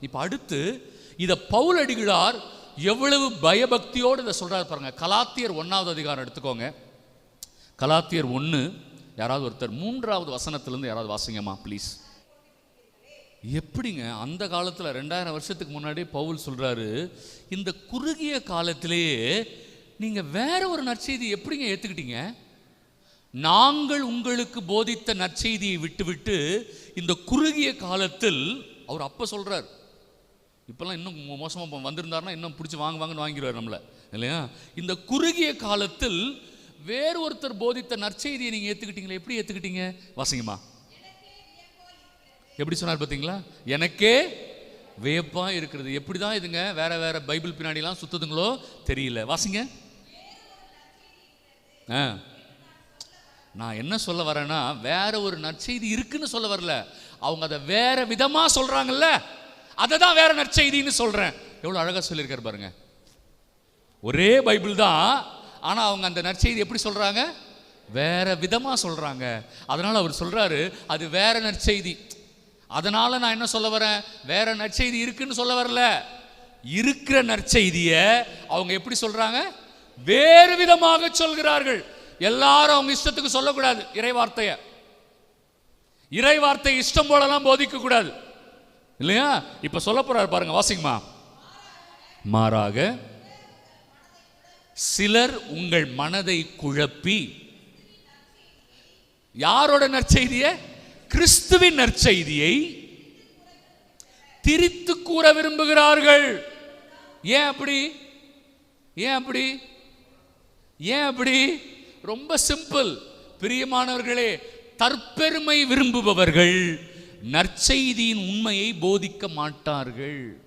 இப்போ அடுத்து இதை பவுல் அடிகளார் எவ்வளவு பயபக்தியோடு இதை சொல்கிறார் பாருங்கள் கலாத்தியர் ஒன்றாவது அதிகாரம் எடுத்துக்கோங்க. கலாத்தியர் ஒன்று யாராவது ஒருத்தர் மூன்றாவது வசனத்திலிருந்து யாராவது வாசிங்கம்மா ப்ளீஸ் எப்படிங்க அந்த காலத்தில் ரெண்டாயிரம் வருஷத்துக்கு முன்னாடி பவுல் சொல்கிறாரு இந்த குறுகிய காலத்திலேயே நீங்கள் வேற ஒரு நற்செய்தி எப்படிங்க ஏற்றுக்கிட்டீங்க நாங்கள் உங்களுக்கு போதித்த நற்செய்தியை விட்டுவிட்டு இந்த குறுகிய காலத்தில் அவர் அப்போ சொல்கிறார் இப்போல்லாம் இன்னும் மோசமாக வந்திருந்தாருன்னா இன்னும் பிடிச்சி வாங்க வாங்கன்னு வாங்கிடுவார் நம்மளை. இல்லையா? இந்த குறுகிய காலத்தில் வேறு ஒருத்தர் போதித்த நற்செய்தியை நீங்கள் ஏத்துக்கிட்டீங்களே? எப்படி ஏற்றுக்கிட்டீங்க வாசிங்கம்மா. எப்படி சொன்னார் பார்த்தீங்களா எனக்கே வியப்பாக இருக்கிறது. எப்படி தான் இதுங்க வேற வேற பைபிள் பின்னாடிலாம் சுத்துதுங்களோ தெரியல. வாசிங்க. ஆ. நான் என்ன சொல்ல வரேன்னா வேற ஒரு நற்செய்தி இருக்குன்னு சொல்ல வரல. அவங்க அதை வேற விதமாக சொல்கிறாங்கல்ல அதை தான் வேற நற்செய்தின்னு சொல்றேன். எவ்வளோ அழகாக சொல்லியிருக்கார் பாருங்க. ஒரே பைபிள் தான் ஆனால் அவங்க அந்த நற்செய்தி எப்படி சொல்றாங்க? வேற விதமாக சொல்றாங்க. அதனால அவர் சொல்றாரு அது வேற நற்செய்தி. அதனால நான் என்ன சொல்ல வரேன்? வேற நற்செய்தி இருக்குன்னு சொல்ல வரல. இருக்கிற நற்செய்தியை அவங்க எப்படி சொல்றாங்க? வேறு விதமாக சொல்கிறார்கள். எல்லாரும் அவங்க இஷ்டத்துக்கு சொல்லக்கூடாது. இறை வார்த்தையை இறை வார்த்தை இஷ்டம் போலலாம் போதிக்க கூடாது இல்லையா? இப்ப சொல்ல போறாரு பாருங்க வாசிங்கம்மா. மாறாக சிலர் உங்கள் மனதை குழப்பி யாரோட நற்செய்தியை? கிறிஸ்துவின் நற்செய்தியை திரித்து கூற விரும்புகிறார்கள். ஏன் அப்படி? ஏன் அப்படி? ஏன் அப்படி? ரொம்ப சிம்பிள். பிரியமானவர்களே தற்பெருமை விரும்புபவர்கள் நற்செய்தியின் உண்மையை போதிக்க மாட்டார்கள்.